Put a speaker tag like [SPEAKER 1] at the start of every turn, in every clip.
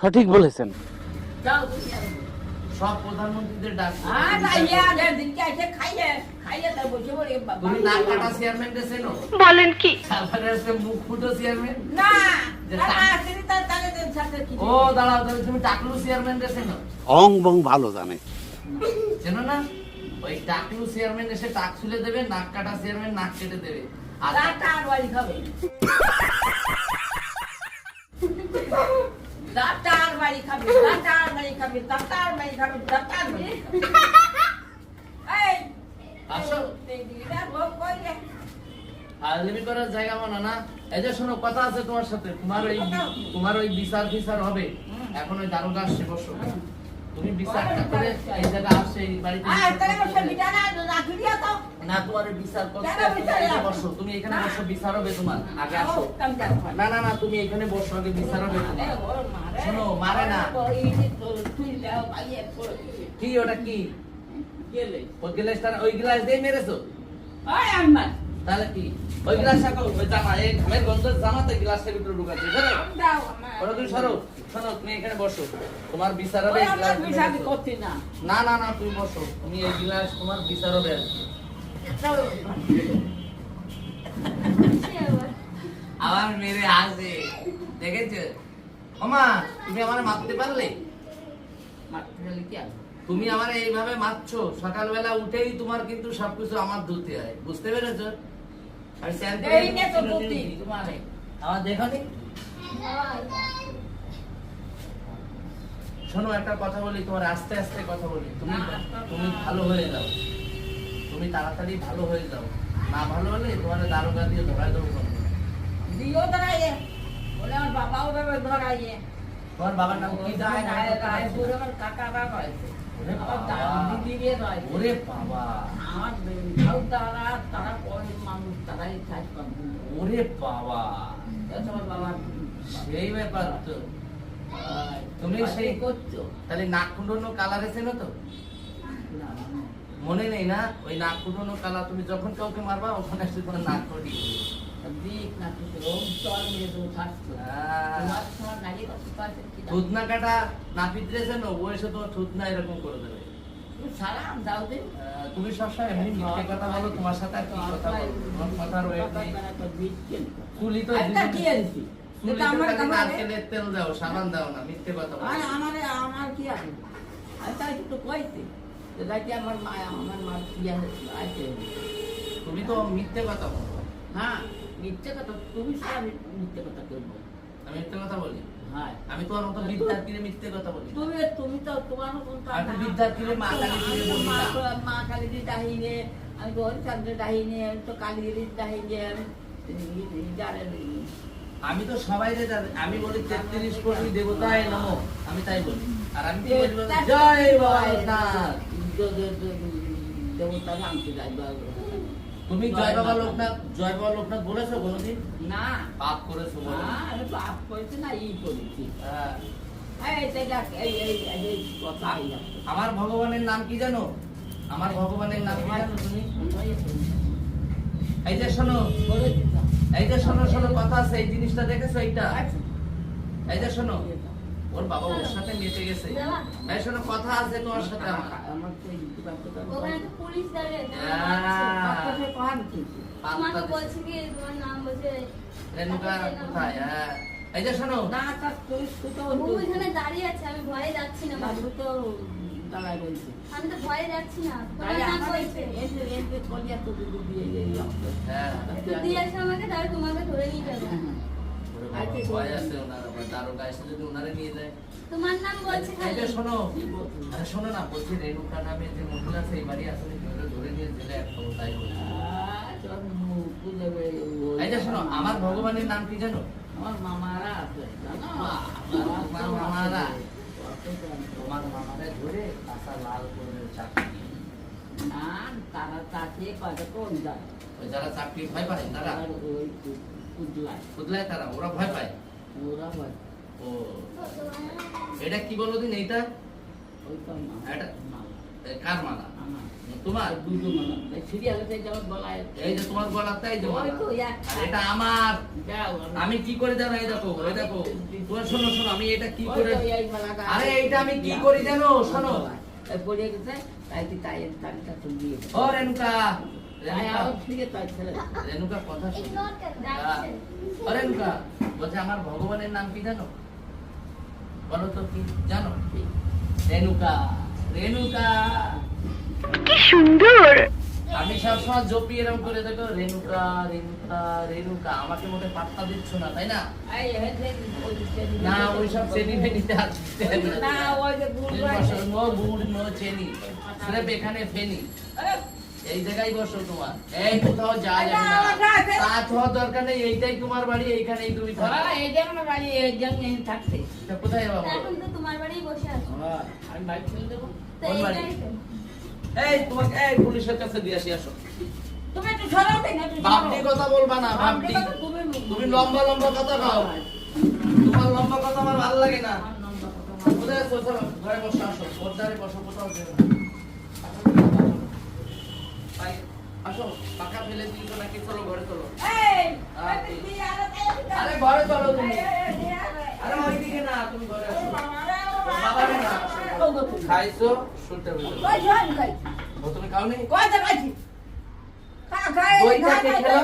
[SPEAKER 1] সঠিক বলেছেন।
[SPEAKER 2] সব প্রধানমন্ত্রীদের চেয়ারম্যান
[SPEAKER 3] বলেন কি?
[SPEAKER 2] মুখ ফুটো চেয়ারম্যান
[SPEAKER 4] না
[SPEAKER 2] যে
[SPEAKER 4] না,
[SPEAKER 2] তা-
[SPEAKER 4] না, তিনি তার তাদের সাথে কি
[SPEAKER 2] ও দাঁড়াও তুমি টাকলু চেয়ারম্যান চেনো?
[SPEAKER 1] অং বং ভালো জানে।
[SPEAKER 2] চেনো না? ওই টাকলু চেয়ারম্যান এসে টাক ছুলে দেবে নাক কাটা চেয়ারম্যান নাক কেটে দেবে। আলমি করার জায়গা মানা না। এই যে শোনো কথা আছে তোমার সাথে। তোমার ওই তোমার ওই বিচার ফিচার হবে এখন ওই দারোগা আসছে বসো। তুমি করে এই জায়গা বাড়িতে
[SPEAKER 4] না
[SPEAKER 2] তোমার বিচার করতে তুমি এখানে বসো বিচার হবে তোমার। আগে আসো। না না না তুমি এখানে বসো আগে বিচার হবে তোমার। শোনো,
[SPEAKER 4] শোনো
[SPEAKER 2] মারে না।
[SPEAKER 4] তুই দাও পাইয়ে পড়ে
[SPEAKER 2] কি ওটা কি? ওই গ্লাসটা ওই গ্লাস দিয়ে মেরেছো? তাহলে কি? ওই গ্লাস রাখো ওই জামা এই ঘামের গন্ধ জামাতে গ্লাসটা ভিতরে ঢুকাচ্ছে সরো
[SPEAKER 4] দাও আমার
[SPEAKER 2] তুমি সরো শোনো তুমি এখানে বসো। তোমার বিচার হবে গ্লাস
[SPEAKER 4] না।
[SPEAKER 2] না না না তুমি বসো। তুমি এই গ্লাস তোমার বিচার হবে মেরে হাসে। দেখেছ? মামা তুমি আমার মারতে পারলে?
[SPEAKER 4] মাত্রালি কি আছে?
[SPEAKER 2] তুমি আমার এইভাবে মারছো। সকালবেলা উঠেই তোমার কিন্তু সবকিছু আমার ধুতে হয়। বুঝতে পেরেছ? আর স্যার
[SPEAKER 4] এই নে তো বুদ্ধি তোমারে।
[SPEAKER 2] আমার দেখো নি শোনো একটা কথা বলি তোমার আস্তে আস্তে কথা বলি। তুমি তুমি ভালো হয়ে যাও। তুমি তাড়াতাড়ি ভালো হয়ে যাও। না ভালো হলে তোমার দারোগা দিয়ে ধরাই দেবো
[SPEAKER 4] দিও দাঁড়াইয়ে বলে আমার বাবাও ধরাইয়ে।
[SPEAKER 2] তোমার বাবার নাম কি
[SPEAKER 4] রায় রায়
[SPEAKER 2] জানো?
[SPEAKER 4] রায়পুর আমার কাকারা রয়েছে
[SPEAKER 2] ওরে বাবা। ওরে
[SPEAKER 4] আমার তারা তারা পরে মানুষ তারাই কাজ করবে
[SPEAKER 2] ওরে বাবা
[SPEAKER 4] আমার বাবা
[SPEAKER 2] সেই ব্যাপার তো তুমি সেই
[SPEAKER 4] করছ
[SPEAKER 2] তাহলে নাক কালার চেনো তো মনে নেই না ওই নাক কালা তুমি যখন কাউকে মারবা ওখানে এসে তোমার নাক করি
[SPEAKER 4] না তোমার তোমার?
[SPEAKER 2] থুতনা কাটা নাপিত রেছেন ও এসে তোমার থুতনা এরকম করে দেবে।
[SPEAKER 4] সালাম দাও দিন।
[SPEAKER 2] তুমি সবসময় এমনি মিথ্যে কথা বলো তোমার সাথে আর কি কথা বলো? তোমার কথার ওয়েট চুলি তো
[SPEAKER 4] একটা কি আনছি আমার
[SPEAKER 2] নারকেলের তেল দাও সাবান দাও না মিথ্যে কথা বলো।
[SPEAKER 4] আর আমার আমার কি আছে? আমি তাই একটু কইতে যেটা কি আমার মা আমার মা কি আছে
[SPEAKER 2] তুমি তো মিথ্যে কথা বলো।
[SPEAKER 4] হ্যাঁ মিথ্যে কথা তুমি সারা মিথ্যে কথা করব
[SPEAKER 2] আমি মিথ্যে কথা বলি?
[SPEAKER 4] হ্যাঁ
[SPEAKER 2] আমি তোমার মতো বিদ্যার্থীরে মিথ্যে কথা বলি
[SPEAKER 4] তুমি তুমি তো তোমার মতন তো
[SPEAKER 2] আমি তো
[SPEAKER 4] না।
[SPEAKER 2] মা কালী বলি
[SPEAKER 4] মা তো- মা কালীর ডাহিনে আমি তো হরিচন্দ্র ডাহিনে আমি তো কালীর ডাহিনে আমি
[SPEAKER 2] আমি তো সবাই আমি বলি তেত্রিশ কোটি দেবতায় নমো। আমি তাই বলি। আর আমি জয় বাবা।
[SPEAKER 4] দেবতা ভাঙতে যাই
[SPEAKER 2] তুমি জয় বাবা লোকনাথ জয় বাবা লোকনাথ বলেছ কোনোদিন?
[SPEAKER 4] না।
[SPEAKER 2] পাপ করেছ বলো।
[SPEAKER 4] না, আমি পাপ করেছি না ই করেছি।
[SPEAKER 2] হ্যাঁ।
[SPEAKER 4] এই যে দেখ, এই এই এই এই কথা এই আছে।
[SPEAKER 2] আমার ভগবানের নাম কি জানো? আমার ভগবানের নাম কি জানো? তুমি? এই যে শোনো এই যে শোনো শোনো কথা আছে এই জিনিসটা দেখেছ এইটা?
[SPEAKER 4] আচ্ছা।
[SPEAKER 2] এই যে শোনো ওর বাবা ওর সাথে মেতে গেছে। এই শোনো কথা আছে তোমার সাথে আমার।
[SPEAKER 4] আমার তো
[SPEAKER 3] ওখানে তো পুলিশ দাঁড়িয়ে আছে। আমাকে বলছে কি তোমার নাম বলছে
[SPEAKER 2] রেণুকা কোথায়? হ্যাঁ। এই যে শোনো।
[SPEAKER 4] না, তা তুই তো
[SPEAKER 3] ও ওইখানে দাঁড়িয়ে আছে আমি ভয়ে যাচ্ছি না।
[SPEAKER 4] বাবু তো দাঁড়ায় রয়েছে।
[SPEAKER 3] আমি তো ভয়ে যাচ্ছি না। তোমার নাম বলছে।
[SPEAKER 4] এই যে- এই যে কলিয়া তো দিয়ে
[SPEAKER 2] হ্যাঁ।
[SPEAKER 3] দিয়ে আসো আমাকে তাহলে তোমাকে ধরে নিয়ে যাবে।
[SPEAKER 2] বাবা, ভয় আছে ওনার আবার দারোগা এসে যদি ওনারে নিয়ে যায়।
[SPEAKER 3] তোমার নাম বলছে খালি
[SPEAKER 2] শোনো শোনো না বলছি রেণুকা নামে যে মহিলা আছে এই বাড়ি আসলে ধরে নিয়ে জেলে বলছি। এই যে শোনো আমার ভগবানের নাম কি জানো?
[SPEAKER 4] আমার মামারা আছে জানো?
[SPEAKER 2] আমার মামারা? তোমার মামারে। ধরে কাঁচা লাল করে চাকরি
[SPEAKER 4] না, তারা তাকে কত কোন যায়
[SPEAKER 2] যারা চাকরি ভয় পায় তারা?
[SPEAKER 4] কুদলায়
[SPEAKER 2] তারা ওরা ভয় পায়।
[SPEAKER 4] ওরা হয়
[SPEAKER 2] ও এটা কি বলো দিন এইটা?
[SPEAKER 4] ওই তো
[SPEAKER 2] এটা- কার মালা? তোমার?
[SPEAKER 4] দুটো মালা। সিরিয়ালে যেমন বলা
[SPEAKER 2] এই যে তোমার গলাতে এই যে
[SPEAKER 4] ওই
[SPEAKER 2] মালা।
[SPEAKER 4] তো একটা।
[SPEAKER 2] আর এটা আমার। আমি কি করে জানো? এই দেখো এই দেখো। তোমার শোনো শোনো আমি এটা কি করে আরে এইটা আমি কি করি জানো? শোনো।
[SPEAKER 4] পড়ে গেছে তাই তাই তারিখটা তো
[SPEAKER 2] ও রেনুকা কথা বলছে আমার ভগবানের নাম কি জানো? বলো তো কি জানো? রেনুকা রেনুকা আমি সবসময় জপি এরকম করে দেখো রেনুকা রেনুকা রেনুকা আমাকে মনে পাত্তা দিচ্ছ না তাই না? না ওই সব চেনি ফেনিতে
[SPEAKER 4] না। ওই যে গুড়
[SPEAKER 2] তুমি গুড় নো চেনি। স্রেফ এখানে ফেনি। এই জায়গায় বসো তোমার। এই কোথাও হওয়ার দরকার নেই এইটাই তোমার বাড়ি এইখানেই তুমি
[SPEAKER 4] হ্যাঁ, এই যে বাড়ি এই জন্য থাকছে।
[SPEAKER 2] কোথায় যাব
[SPEAKER 3] এখন তো তোমার বসে আছো।
[SPEAKER 4] আমি দেবো।
[SPEAKER 2] এই তোমাকে এই পুলিশের কাছে দিয়ে আসি আসো।
[SPEAKER 4] তুমি একটু সরাও দেন
[SPEAKER 2] কথা বলবা না বাপটি
[SPEAKER 4] তুমি
[SPEAKER 2] তুমি লম্বা লম্বা কথা খাও তোমার লম্বা কথা আমার ভালো লাগে না। কোথায় ঘরে বসো আসো। পর্দারে বসো কোথাও যেও না। ভাই, আসো পাকা ফেলে দিয়েছ নাকি? চলো ঘরে চলো। আরে ঘরে চলো তুমি। আরে। ওইদিকে না তুমি ঘরে আসো। বাবারে না। খাইছো? শুনতে হবে তুমি খাওনি? দইটা কে খেলো?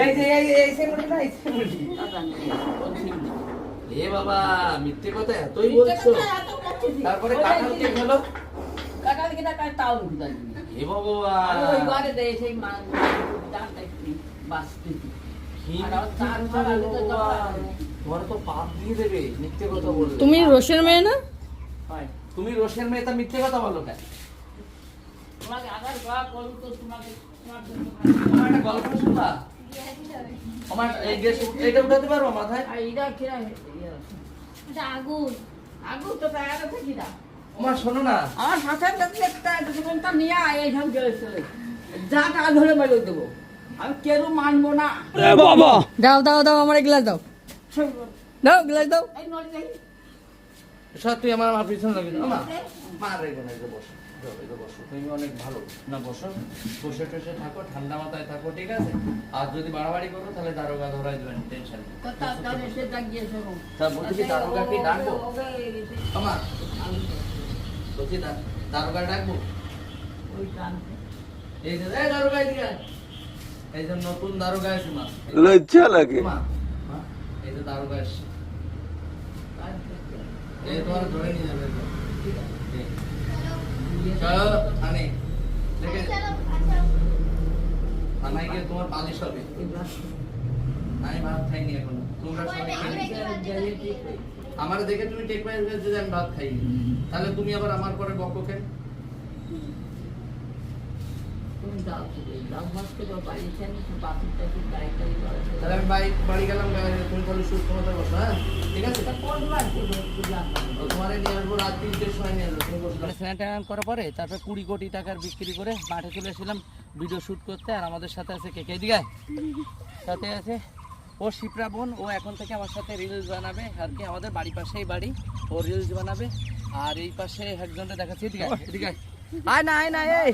[SPEAKER 2] এই যে এই এই সেমুড়ি না এই সেমুড়ি এ বাবা মিথ্যে কথা এতই বলছো। তারপরে কাঁঠাল কে খেলো?
[SPEAKER 5] তুমি রোশের মেয়ে না?
[SPEAKER 2] তুমি রোশের মেয়ে তা মিথ্যে কথা বলো কেন? গল্প শুনবা আমার এই ড্রেস এটা উঠাতে পারব মাথায়?
[SPEAKER 3] এটা আগুন।
[SPEAKER 4] আগুন তো না
[SPEAKER 2] আমার শোনো না
[SPEAKER 4] আমার শাশুড়ি যদি একটা জীবনটা নিয়ে আয় এইসব চলেছে যা টাকা ধরে মেরে দেবো আমি কেউ মানবো না
[SPEAKER 5] দাও দাও দাও আমার গ্লাস দাও দাও গ্লাস দাও
[SPEAKER 4] এই নড়ি দেখি
[SPEAKER 2] সব তুই আমার আমার পিছনে লাগি না মা মা রেখে না বসো যে বসো তুমি অনেক ভালো না বসো বসে টসে থাকো ঠান্ডা মাথায় থাকো ঠিক আছে আর যদি বাড়াবাড়ি করো তাহলে দারোগা ধরাই দেবেন টেনশন
[SPEAKER 4] তা
[SPEAKER 2] বলছি দারোগা কি ডাকবো আমার বলছি দারোগা ডাকবো? এই যে দারোগা এদিকে এই যে নতুন দারোগা আছে মা।
[SPEAKER 1] লজ্জা লাগে।
[SPEAKER 2] মা মা, এই যে দারোগা এসছে। এই তোমার ধরে নিয়ে যাবে। চলো থানে।
[SPEAKER 3] চলো আচ্ছা
[SPEAKER 2] থানায় গিয়ে তোমার পালিশ হবে। আমি ভাত খাইনি এখনও। তোমরা সবাই। আমার দেখে তুমি টেক পাই যে আমি ভাত খাই তাহলে তুমি আবার আমার পরে বকো কেন? তাহলে আমি বাড়ি বাড়ি গেলাম তুমি তাহলে সুস্থ মতো বসো হ্যাঁ? ঠিক আছে? তোমারে নিয়ে আসব রাত তিনটের সময় নিয়ে আসব বসো। করার পরে তারপর কুড়ি কোটি টাকার বিক্রি করে মাঠে চলে এসেছিলাম ভিডিও শুট করতে আর আমাদের সাথে আছে কে কে? দিকে সাথে আছে ও শিপ্রা বোন, ও এখন থেকে আমার সাথে রিলস বানাবে। আর কি, আমাদের বাড়ি পাশেই বাড়ি। ও রিলস বানাবে। আর এই পাশে একজনটা দেখাচ্ছি ঠিক আছে ঠিক আছে আয় না আয় না, এই।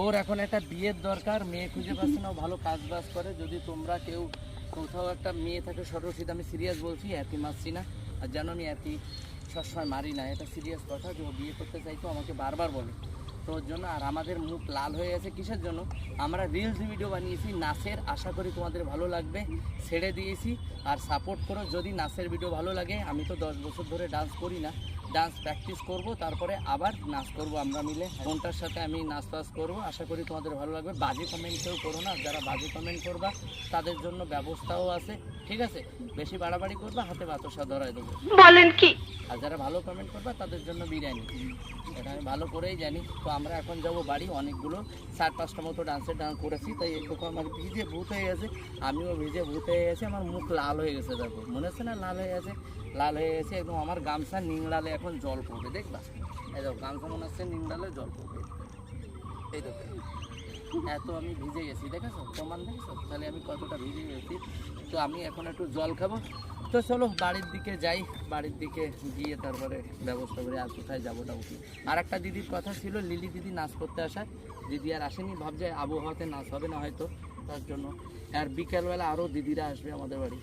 [SPEAKER 2] ওর এখন একটা বিয়ের দরকার, মেয়ে খুঁজে পাচ্ছে না, ও ভালো কাজ বাজ করে। যদি তোমরা কেউ কোথাও একটা মেয়ে থাকে সরস্বতী আমি সিরিয়াস বলছি অ্যাপি মারছি না। আর জানো আমি অ্যাপি সবসময় মারি না, এটা সিরিয়াস কথা যে ও বিয়ে করতে চাইতো, আমাকে বারবার বলে। তো ওর জন্য আর আমাদের মুখ লাল হয়ে গেছে কিসের জন্য? আমরা রিলস ভিডিও বানিয়েছি নাচের আশা করি তোমাদের ভালো লাগবে, ছেড়ে দিয়েছি। আর সাপোর্ট করো যদি নাচের ভিডিও ভালো লাগে, আমি তো দশ বছর ধরে ডান্স করি না। ডান্স প্র্যাকটিস করব তারপরে আবার নাচ করব আমরা মিলে। ফোনটার সাথে আমি নাচ টাচ করব। আশা করি তোমাদের ভালো লাগবে। বাজে কমেন্ট কেউ করো না। যারা বাজে কমেন্ট করবা তাদের জন্য ব্যবস্থাও আছে। ঠিক আছে? বেশি বাড়াবাড়ি করবা হাতে বাতসা ধরাই দেবো।
[SPEAKER 5] বলেন কি?
[SPEAKER 2] আর যারা ভালো কমেন্ট করবা তাদের জন্য বিরিয়ানি। এটা আমি ভালো করেই জানি। তো আমরা এখন যাব বাড়ি। অনেকগুলো চার পাঁচটা মতো ডান্সের ডান্স করেছি। তাই একটু আমার ভিজে ভূত হয়ে গেছে। আমিও ভিজে ভূত হয়ে গেছে। আমার মুখ লাল হয়ে গেছে দেখো। মনে হচ্ছে না লাল হয়ে গেছে লাল হয়ে গেছে একদম আমার গামছা নিংড়ালে এখন জল পড়বে, দেখবা? এই দেখো, গামছা মনে হচ্ছে নিংড়ালে জল পড়বে। এই দেখো, এত আমি ভিজে গেছি, দেখেছ? প্রমাণ দেখেছ? তাহলে আমি কতটা ভিজে গেছি। তো আমি এখন একটু জল খাব। তো চলো, বাড়ির দিকে যাই। বাড়ির দিকে গিয়ে তারপরে ব্যবস্থা করে আর কোথায় যাব টাবো কি আর একটা দিদির কথা ছিল, লিলি দিদি নাচ করতে আসার। দিদি আর আসেনি, ভাবছে আবহাওয়াতে নাচ হবে না হয়তো, তার জন্য। আর বিকেলবেলা আরও দিদিরা আসবে আমাদের বাড়ি।